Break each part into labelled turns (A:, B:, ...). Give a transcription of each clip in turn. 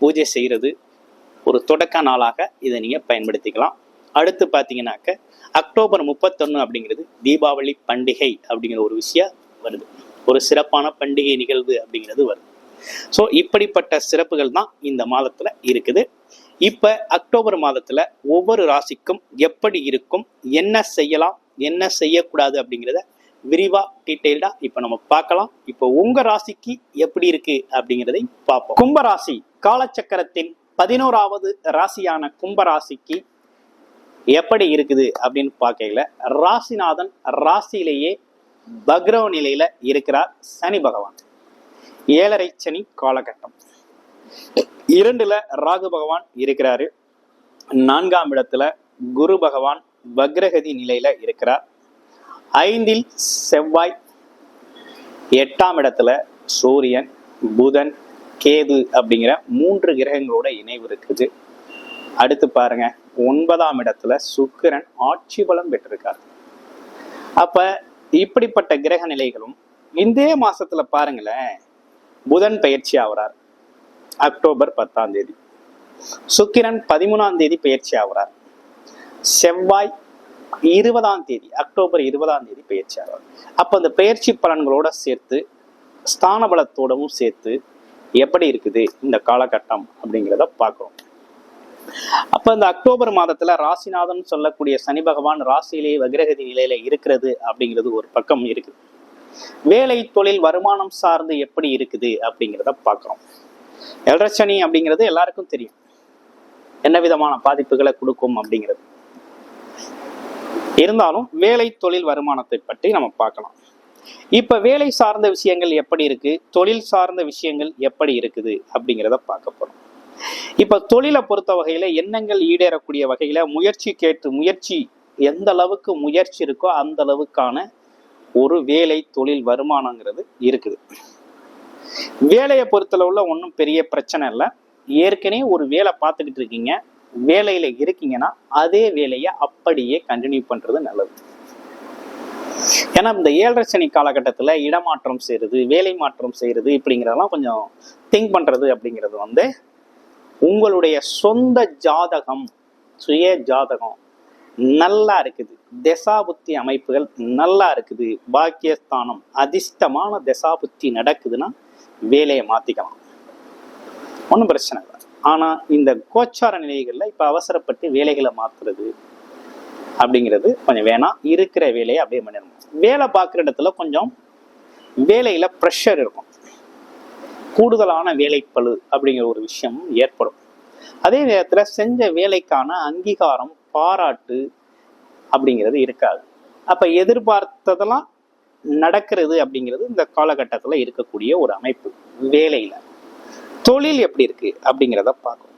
A: பூஜை செய்கிறது ஒரு தொடக்க நாளாக இதை நீங்கள் பயன்படுத்திக்கலாம். அடுத்து பார்த்தீங்கன்னாக்க அக்டோபர் முப்பத்தொன்று அப்படிங்கிறது தீபாவளி பண்டிகை அப்படிங்கிற ஒரு விஷயம் வருது. ஒரு சிறப்பான பண்டிகை நிகழ்வு அப்படிங்கிறது வருது. ஸோ இப்படிப்பட்ட சிறப்புகள் தான் இந்த மாதத்தில் இருக்குது. இப்போ அக்டோபர் மாதத்தில் ஒவ்வொரு ராசிக்கும் எப்படி இருக்கும் என்ன செய்யலாம் என்ன செய்யக்கூடாது அப்படிங்கிறத விரிவா டீட்டெயில்டா இப்போ நம்ம பார்க்கலாம். இப்போ உங்க ராசிக்கு எப்படி இருக்கு அப்படிங்கிறதை பார்ப்போம். கும்ப ராசி காலச்சக்கரத்தின் பதினோராவது ராசியான கும்பராசிக்கு எப்படி இருக்குது அப்படின்னு பார்க்கல ராசிநாதன் ராசியிலேயே பக்ரவ நிலையில இருக்கிறார் சனி பகவான். ஏழரை சனி காலகட்டம். இரண்டுல ராகு பகவான் இருக்கிறாரு. நான்காம் இடத்துல குரு பகவான் வக்ரகதி நிலையில இருக்கிறார். ஐந்தில் செவ்வாய். எட்டாம் இடத்துல சூரியன் புதன் கேது அப்படிங்கிற மூன்று கிரகங்களோட இணைவு இருக்குது. அடுத்து பாருங்க ஒன்பதாம் இடத்துல சுக்கிரன் ஆட்சி பலம் பெற்றிருக்கார். அப்ப இப்படிப்பட்ட கிரக நிலைகளும் இந்தே மாசத்துல பாருங்களேன் புதன் பயிற்சி ஆகிறார் அக்டோபர் பத்தாம் தேதி. சுக்கிரன் பதிமூணாம் தேதி பயிற்சி ஆகிறார் செவ்வாய் இருபதாம் தேதி அக்டோபர் இருபதாம் தேதி பயிற்சி ஆகிறார் அப்ப அந்த பயிற்சி பலன்களோட சேர்த்து ஸ்தான பலத்தோடவும் சேர்த்து எப்படி இருக்குது இந்த காலகட்டம் அப்படிங்கிறத பார்க்கிறோம். அப்ப இந்த அக்டோபர் மாதத்துல ராசிநாதன் சொல்லக்கூடிய சனி பகவான் ராசியிலேயே வக்ரகதி நிலையில இருக்கிறது அப்படிங்கிறது ஒரு பக்கம் இருக்குது வேலை தொழில் வருமானம் சார்ந்து எப்படி இருக்குது அப்படிங்கிறத பார்க்கிறோம். எல்ரச்சனி அப்படிங்கிறது எல்லாருக்கும் தெரியும். என்ன விதமான பாதிப்புகளை கொடுக்கும் அப்படிங்கிறது. இருந்தாலும் வேலை தொழில் வருமானத்தை பற்றி நம்ம பார்க்கலாம். இப்ப வேலை சார்ந்த விஷயங்கள் எப்படி இருக்கு? தொழில் சார்ந்த விஷயங்கள் எப்படி இருக்குது? அப்படிங்கிறத பார்க்க போறோம். இப்ப தொழிலை பொறுத்த வகையில எண்ணங்கள் ஈடேறக்கூடிய வகையில முயற்சி கேட்டு முயற்சி எந்த அளவுக்கு முயற்சி இருக்கோ அந்த அளவுக்கான ஒரு வேலை தொழில் வருமானங்கிறது இருக்குது. வேலையை பொறுத்தளவுல ஒன்றும் பெரிய பிரச்சனை இல்லை. ஏற்கனவே ஒரு வேலை பார்த்துக்கிட்டு இருக்கீங்க. வேலையில இருக்கீங்கன்னா அதே வேலையை அப்படியே கண்டினியூ பண்றது நல்லது. ஏன்னா இந்த ஏழரை சனி காலகட்டத்தில் இடமாற்றம் செய்யறது வேலை மாற்றம் செய்யறது இப்படிங்கிறதெல்லாம் கொஞ்சம் திங்க் பண்ணுறது அப்படிங்கிறது வந்து உங்களுடைய சொந்த ஜாதகம் சுய ஜாதகம் நல்லா இருக்குது. தசாபுத்தி அமைப்புகள் நல்லா இருக்குது. பாக்கியஸ்தானம் அதிர்ஷ்டமான தசாபுத்தி நடக்குதுன்னா வேலையை மாத்திக்கலாம். ஒன்றும் பிரச்சனை இல்லை. ஆனால் இந்த கோச்சார நிலைகளில் இப்போ அவசரப்பட்டு வேலைகளை மாத்துறது அப்படிங்கிறது கொஞ்சம் வேணாம். இருக்கிற வேலையை அப்படியே பண்ணிடணும். வேலை பார்க்குற இடத்துல கொஞ்சம் வேலையில் ப்ரெஷர் இருக்கும். கூடுதலான வேலைப்பளு அப்படிங்கிற ஒரு விஷயம் ஏற்படும். அதே நேரத்தில் செஞ்ச வேலைக்கான அங்கீகாரம் பாராட்டு அப்படிங்கிறது இருக்காது. அப்போ எதிர்பார்த்ததெல்லாம் நடக்கிறது அப்படிங்கிறது இந்த காலகட்டத்தில் இருக்கக்கூடிய ஒரு அமைப்பு வேலையில். தொழில் எப்படி இருக்குது அப்படிங்கிறத பார்க்கணும்.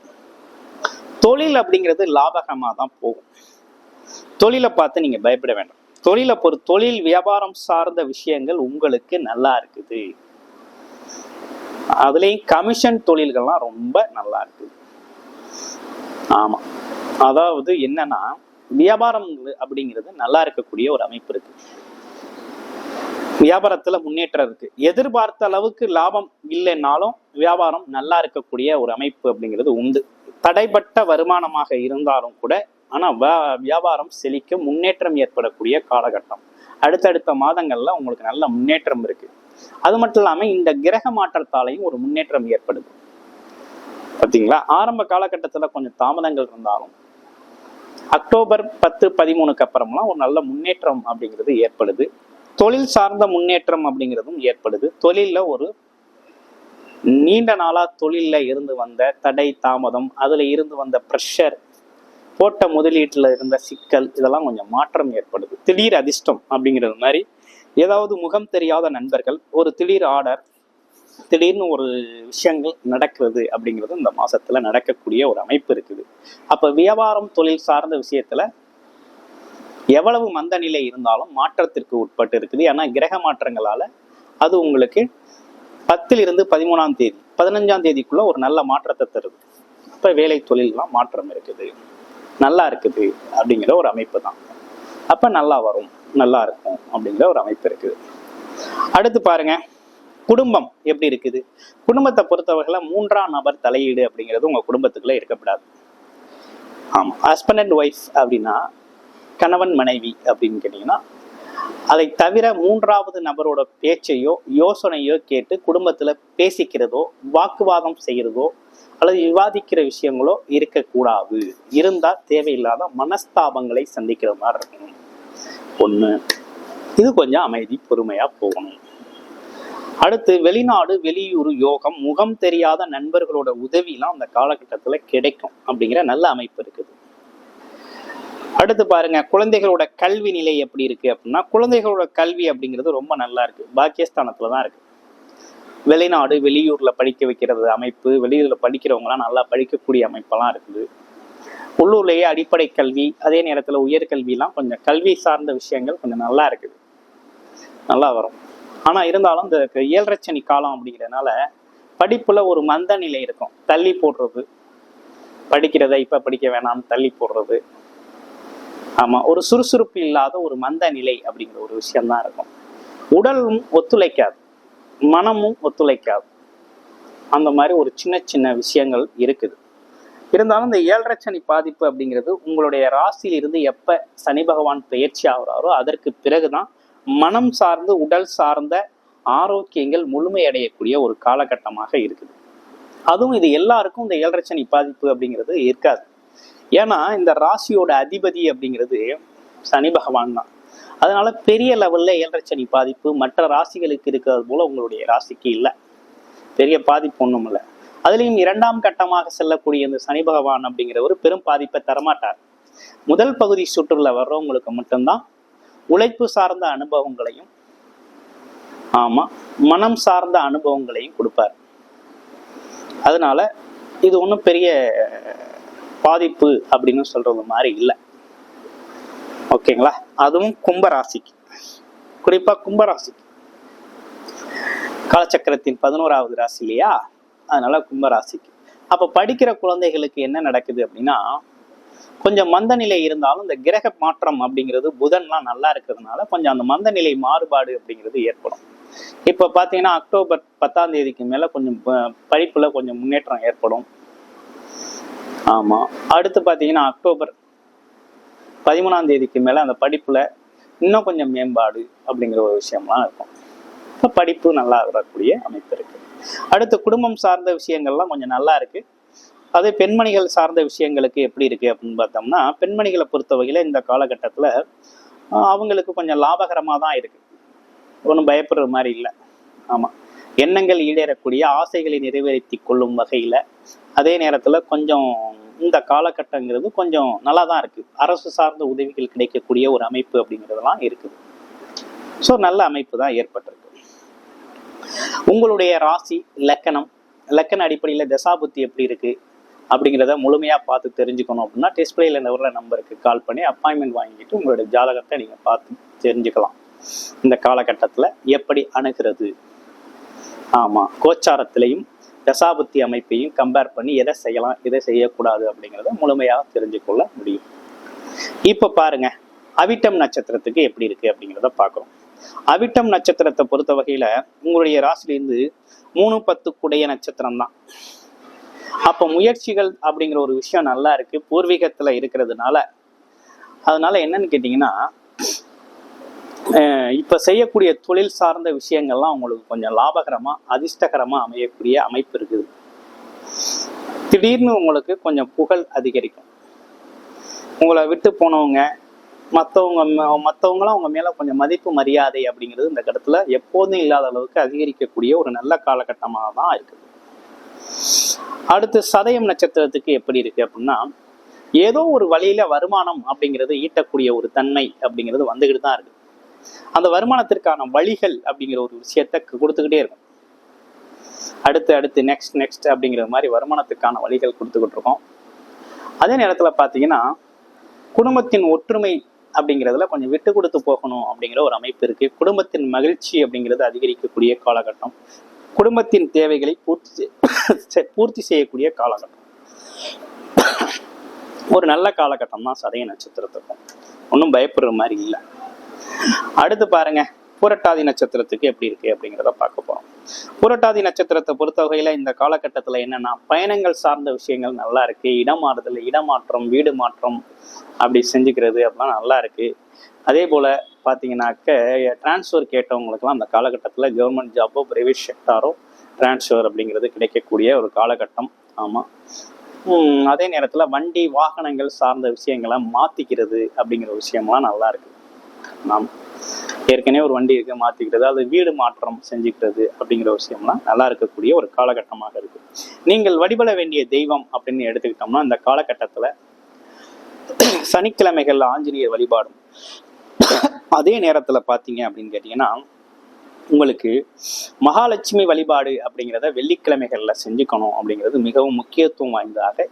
A: தொழில் அப்படிங்கிறது லாபகமாக தான் போகும். தொழிலை பார்த்து நீங்க பயப்பட வேண்டாம். தொழிலை பொறு தொழில் வியாபாரம் சார்ந்த விஷயங்கள் உங்களுக்கு நல்லா இருக்குது. அதுலேயும் கமிஷன் தொழில்கள்லாம் ரொம்ப நல்லா இருக்குது. ஆமாம் அதாவது என்னன்னா வியாபாரம் அப்படிங்கிறது நல்லா இருக்கக்கூடிய ஒரு அமைப்பு இருக்கு. வியாபாரத்துல முன்னேற்றம் இருக்கு. எதிர்பார்த்த அளவுக்கு லாபம் இல்லைன்னாலும் வியாபாரம் நல்லா இருக்கக்கூடிய ஒரு அமைப்பு அப்படிங்கிறது உண்டு. தடைப்பட்ட வருமானமாக இருந்தாலும் கூட ஆனால் வியாபாரம் செழிக்க முன்னேற்றம் ஏற்படக்கூடிய காலகட்டம். அடுத்தடுத்த மாதங்களில் உங்களுக்கு நல்ல முன்னேற்றம் இருக்கு. அது மட்டும் இல்லாமல் இந்த கிரக மாற்றத்தாலையும் ஒரு முன்னேற்றம் ஏற்படுது. பார்த்தீங்களா ஆரம்ப காலகட்டத்தில் கொஞ்சம் தாமதங்கள் இருந்தாலும் அக்டோபர் பத்து பதிமூணுக்கு அப்புறம்லாம் ஒரு நல்ல முன்னேற்றம் அப்படிங்கிறது ஏற்படுது. தொழில் சார்ந்த முன்னேற்றம் அப்படிங்கிறதும் ஏற்படுது. தொழிலில் ஒரு நீண்ட நாளாக தொழிலில் இருந்து வந்த தடை தாமதம் அதில் இருந்து வந்த ப்ரெஷர் போட்ட முதலீட்டில் இருந்த சிக்கல் இதெல்லாம் கொஞ்சம் மாற்றம் ஏற்படுது. திடீர் அதிர்ஷ்டம் அப்படிங்கிறது மாதிரி ஏதாவது முகம் தெரியாத நண்பர்கள் ஒரு திடீர் ஆர்டர் திடீர்னு ஒரு விஷயங்கள் நடக்கிறது அப்படிங்கிறது இந்த மாசத்துல நடக்கக்கூடிய ஒரு அமைப்பு இருக்குது. அப்ப வியாபாரம் தொழில் சார்ந்த விஷயத்துல எவ்வளவு மந்த நிலை இருந்தாலும் மாற்றத்திற்கு உட்பட்டு இருக்குது. ஏன்னா கிரக மாற்றங்களால அது உங்களுக்கு பத்தில் இருந்து பதிமூணாம் தேதி பதினஞ்சாம் தேதிக்குள்ள ஒரு நல்ல மாற்றத்தை தருது. இப்ப வேலை தொழில்லாம் மாற்றம் இருக்குது. நல்லா இருக்குது அப்படிங்கிற ஒரு அமைப்பு தான். அப்ப நல்லா வரும் நல்லா இருக்கும் அப்படிங்கிற ஒரு அமைப்பு இருக்குது. அடுத்து பாருங்க குடும்பம் எப்படி இருக்குது? குடும்பத்தை பொறுத்தவரையில மூன்றாம் நபர் தலையீடு அப்படிங்கிறது உங்க குடும்பத்துக்குள்ள இருக்கக்கூடாது. ஆமா ஹஸ்பண்ட் அண்ட் ஒய்ஃப் அப்படின்னா கணவன் மனைவி அப்படின்னு கேட்டீங்கன்னா அதை தவிர மூன்றாவது நபரோட பேச்சையோ யோசனையோ கேட்டு குடும்பத்துல பேசிக்கிறதோ வாக்குவாதம் செய்யறதோ அல்லது விவாதிக்கிற விஷயங்களோ இருக்கக்கூடாது. இருந்தா தேவையில்லாத மனஸ்தாபங்களை சந்திக்கிற மாதிரி இருக்கும் ஒண்ணு இது கொஞ்சம் அமைதி பொறுமையா போகணும். அடுத்து வெளிநாடு வெளியூர் யோகம் முகம் தெரியாத நண்பர்களோட உதவிலாம் அந்த காலகட்டத்தில் கிடைக்கும் அப்படிங்கிற நல்ல அமைப்பு இருக்குது. அடுத்து பாருங்க குழந்தைகளோட கல்வி நிலை எப்படி இருக்கு அப்படின்னா குழந்தைகளோட கல்வி அப்படிங்கிறது ரொம்ப நல்லா இருக்கு. பாக்கியஸ்தானத்துல தான் இருக்கு. வெளிநாடு வெளியூர்ல படிக்க வைக்கிறது அமைப்பு வெளியூர்ல படிக்கிறவங்கலாம் நல்லா படிக்கக்கூடிய அமைப்பெல்லாம் இருக்குது. உள்ளூர்லேயே அடிப்படை கல்வி அதே நேரத்துல உயர்கல்விலாம் கொஞ்சம் கல்வி சார்ந்த விஷயங்கள் கொஞ்சம் நல்லா இருக்குது. நல்லா வரும். ஆனா இருந்தாலும் இந்த ஏழரச்சனி காலம் அப்படிங்கிறதுனால படிப்புல ஒரு மந்த நிலை இருக்கும். தள்ளி போடுறது. படிக்கிறத இப்ப படிக்க வேணாம்னு தள்ளி போடுறது. ஆமா ஒரு சுறுசுறுப்பு இல்லாத ஒரு மந்த நிலை அப்படிங்கிற ஒரு விஷயம்தான் இருக்கும். உடலும் ஒத்துழைக்காது மனமும் ஒத்துழைக்காது. அந்த மாதிரி ஒரு சின்ன சின்ன விஷயங்கள் இருக்குது. இருந்தாலும் இந்த ஏழரை சனி பாதிப்பு அப்படிங்கிறது உங்களுடைய ராசியிலிருந்து எப்ப சனி பகவான் பயிற்சி ஆகுறாரோ அதற்கு பிறகுதான் மனம் சார்ந்து உடல் சார்ந்த ஆரோக்கியங்கள் முழுமையடையக்கூடிய ஒரு காலகட்டமாக இருக்குது. அதுவும் இது எல்லாருக்கும் இந்த ஏழரை சனி பாதிப்பு அப்படிங்கிறது இருக்காது. ஏன்னா இந்த ராசியோட அதிபதி அப்படிங்கிறது சனி பகவான் தான். அதனால பெரிய லெவல்ல ஏழரை சனி பாதிப்பு மற்ற ராசிகளுக்கு இருக்கிறது போல உங்களுடைய ராசிக்கு இல்லை. பெரிய பாதிப்பு ஒன்றும் இல்லை. அதுலேயும் இரண்டாம் கட்டமாக செல்லக்கூடிய இந்த சனி பகவான் அப்படிங்கிறவர் பெரும் பாதிப்பை தரமாட்டார். முதல் பகுதி சுற்றுல வர்றவங்களுக்கு மட்டும்தான் உழைப்பு சார்ந்த அனுபவங்களையும் ஆமா மனம் சார்ந்த அனுபவங்களையும் கொடுப்பார். அதனால இது ஒன்றும் பெரிய பாதிப்பு அப்படின்னு சொல்றது மாதிரி இல்லை. ஓகேங்களா? அதுவும் கும்பராசிக்கு. குறிப்பா கும்பராசிக்கு. காலச்சக்கரத்தின் பதினோராவது ராசி இல்லையா? அதனால கும்பராசிக்கு. அப்ப படிக்கிற குழந்தைகளுக்கு என்ன நடக்குது அப்படின்னா கொஞ்சம் மந்த நிலை இருந்தாலும் இந்த கிரக மாற்றம் அப்படிங்கிறது புதன்லாம் நல்லா இருக்கிறதுனால கொஞ்சம் அந்த மந்த நிலை மாறுபாடு அப்படிங்கிறது ஏற்படும். இப்ப பாத்தீங்கன்னா அக்டோபர் பத்தாம் தேதிக்கு மேல கொஞ்சம் படிப்புல கொஞ்சம் முன்னேற்றம் ஏற்படும். ஆமாம் அடுத்து பார்த்தீங்கன்னா அக்டோபர் பதிமூணாம் தேதிக்கு மேலே அந்த படிப்பில் இன்னும் கொஞ்சம் மேம்பாடு அப்படிங்கிற ஒரு விஷயம்லாம் இருக்கும். இப்போ படிப்பு நல்லா வரக்கூடிய அமைப்பு இருக்கு. அடுத்து குடும்பம் சார்ந்த விஷயங்கள்லாம் கொஞ்சம் நல்லா இருக்கு. அதே பெண்மணிகள் சார்ந்த விஷயங்களுக்கு எப்படி இருக்கு அப்படின்னு பார்த்தோம்னா பெண்மணிகளை பொறுத்த வகையில் இந்த காலகட்டத்தில் அவங்களுக்கு கொஞ்சம் லாபகரமாக தான் இருக்குது ஒன்றும் பயப்படுற மாதிரி இல்லை. ஆமாம் எண்ணங்கள் ஈடேறக்கூடிய ஆசைகளை நிறைவேற்றி கொள்ளும் வகையில் அதே நேரத்தில் கொஞ்சம் இந்த காலகட்டங்கிறது கொஞ்சம் நல்லா தான் இருக்குது அரசு சார்ந்த உதவிகள் கிடைக்கக்கூடிய ஒரு அமைப்பு அப்படிங்கிறதெல்லாம் இருக்குது ஸோ நல்ல அமைப்பு தான் ஏற்பட்டிருக்கு. உங்களுடைய ராசி லக்கணம் லக்கண அடிப்படையில் தசாபுத்தி எப்படி இருக்குது அப்படிங்கிறத முழுமையாக பார்த்து தெரிஞ்சுக்கணும் அப்படின்னா டிஸ்பிளேல இந்த உள்ள நம்பருக்கு கால் பண்ணி அப்பாயின்மெண்ட் வாங்கிட்டு உங்களுடைய ஜாதகத்தை நீங்கள் பார்த்து தெரிஞ்சுக்கலாம். இந்த காலகட்டத்தில் எப்படி அணுகிறது? ஆமாம் கோச்சாரத்திலையும் தசாபுத்தி அமைப்பையும் கம்பேர் பண்ணி எதை செய்யலாம் எதை செய்யக்கூடாது அப்படிங்கிறத முழுமையாக தெரிஞ்சுக்கொள்ள முடியும். இப்போ பாருங்க அவிட்டம் நட்சத்திரத்துக்கு எப்படி இருக்கு அப்படிங்கிறத பார்க்குறோம். அவிட்டம் நட்சத்திரத்தை பொறுத்த வகையில உங்களுடைய ராசிலேருந்து மூணு பத்துக்குடைய நட்சத்திரம் தான். அப்போ முயற்சிகள் அப்படிங்கிற ஒரு விஷயம் நல்லா இருக்கு பூர்வீகத்துல இருக்கிறதுனால. அதனால என்னன்னு கேட்டிங்கன்னா இப்போ செய்யக்கூடிய தொழில் சார்ந்த விஷயங்கள்லாம் உங்களுக்கு கொஞ்சம் லாபகரமாக அதிர்ஷ்டகரமாக அமையக்கூடிய அமைப்பு இருக்குது. திடீர்னு உங்களுக்கு கொஞ்சம் புகழ் அதிகரிக்கும். உங்களை விட்டு போனவங்க மற்றவங்க மற்றவங்களாம் உங்கள் மேலே கொஞ்சம் மதிப்பு மரியாதை அப்படிங்கிறது இந்த கட்டத்தில் எப்போதும் இல்லாத அளவுக்கு அதிகரிக்கக்கூடிய ஒரு நல்ல காலகட்டமாக தான் இருக்குது அடுத்து சதயம் நட்சத்திரத்துக்கு எப்படி இருக்குது அப்படின்னா ஏதோ ஒரு வழியில் வருமானம் அப்படிங்கிறது ஈட்டக்கூடிய ஒரு தன்மை அப்படிங்கிறது வந்துக்கிட்டு தான் இருக்குது அந்த வருமானத்திற்கான வழிகள் அப்படிங்கிற ஒரு விஷயத்த கொடுத்துக்கிட்டே இருக்கும். அடுத்து அடுத்து நெக்ஸ்ட் நெக்ஸ்ட் அப்படிங்கிற மாதிரி வருமானத்துக்கான வழிகள் கொடுத்துக்கிட்டு இருக்கோம். அதே நேரத்தில் பார்த்தீங்கன்னா குடும்பத்தின் ஒற்றுமை அப்படிங்கிறதுல கொஞ்சம் விட்டு கொடுத்து போகணும் அப்படிங்கிற ஒரு அமைப்பு இருக்கு. குடும்பத்தின் மகிழ்ச்சி அப்படிங்கிறது அதிகரிக்கக்கூடிய காலகட்டம். குடும்பத்தின் தேவைகளை பூர்த்தி செய்- பூர்த்தி செய்யக்கூடிய காலகட்டம். ஒரு நல்ல காலகட்டம் தான் சதய நட்சத்திரத்துக்கும். ஒன்றும் பயப்படுற மாதிரி இல்லை. அடுத்து பாருங்க புரட்டாதி நட்சத்திரத்துக்கு எப்படி இருக்கு அப்படிங்கிறத பார்க்க போறோம். புரட்டாதி நட்சத்திரத்தை பொறுத்த வகையில இந்த காலகட்டத்துல என்னன்னா பயணங்கள் சார்ந்த விஷயங்கள் நல்லா இருக்கு. இடமாறுதல் இடமாற்றம் வீடு மாற்றம் அப்படி செஞ்சுக்கிறது அப்படிலாம் நல்லா இருக்கு. அதே போல பார்த்தீங்கன்னாக்க டிரான்ஸ்ஃபர் கேட்டவங்களுக்குலாம் அந்த காலகட்டத்தில் கவர்மெண்ட் ஜாப்போ பிரைவேட் செக்டாரோ டிரான்ஸ்ஃபர் அப்படிங்கிறது கிடைக்கக்கூடிய ஒரு காலகட்டம். ஆமாம் அதே நேரத்தில் வண்டி வாகனங்கள் சார்ந்த விஷயங்களை மாற்றிக்கிறது அப்படிங்கிற விஷயம்லாம் நல்லா இருக்குது நாம் ஏற்கனவே ஒரு வண்டி இருக்கு மாத்திக்கிறது அது வீடு மாற்றம் செஞ்சுக்கிறது அப்படிங்கிற விஷயம்லாம் நல்லா இருக்கக்கூடிய ஒரு காலகட்டமாக இருக்கு. நீங்கள் வழிபட வேண்டிய தெய்வம் அப்படின்னு எடுத்துக்கிட்டோம்னா இந்த காலகட்டத்துல சனிக்கிழமைகள்ல ஆஞ்சநேயர் வழிபாடும். அதே நேரத்துல பாத்தீங்க அப்படின்னு கேட்டீங்கன்னா உங்களுக்கு மகாலட்சுமி வழிபாடு அப்படிங்கிறத வெள்ளிக்கிழமைகள்ல செஞ்சுக்கணும் அப்படிங்கிறது மிகவும் முக்கியத்துவம் வாய்ந்ததாக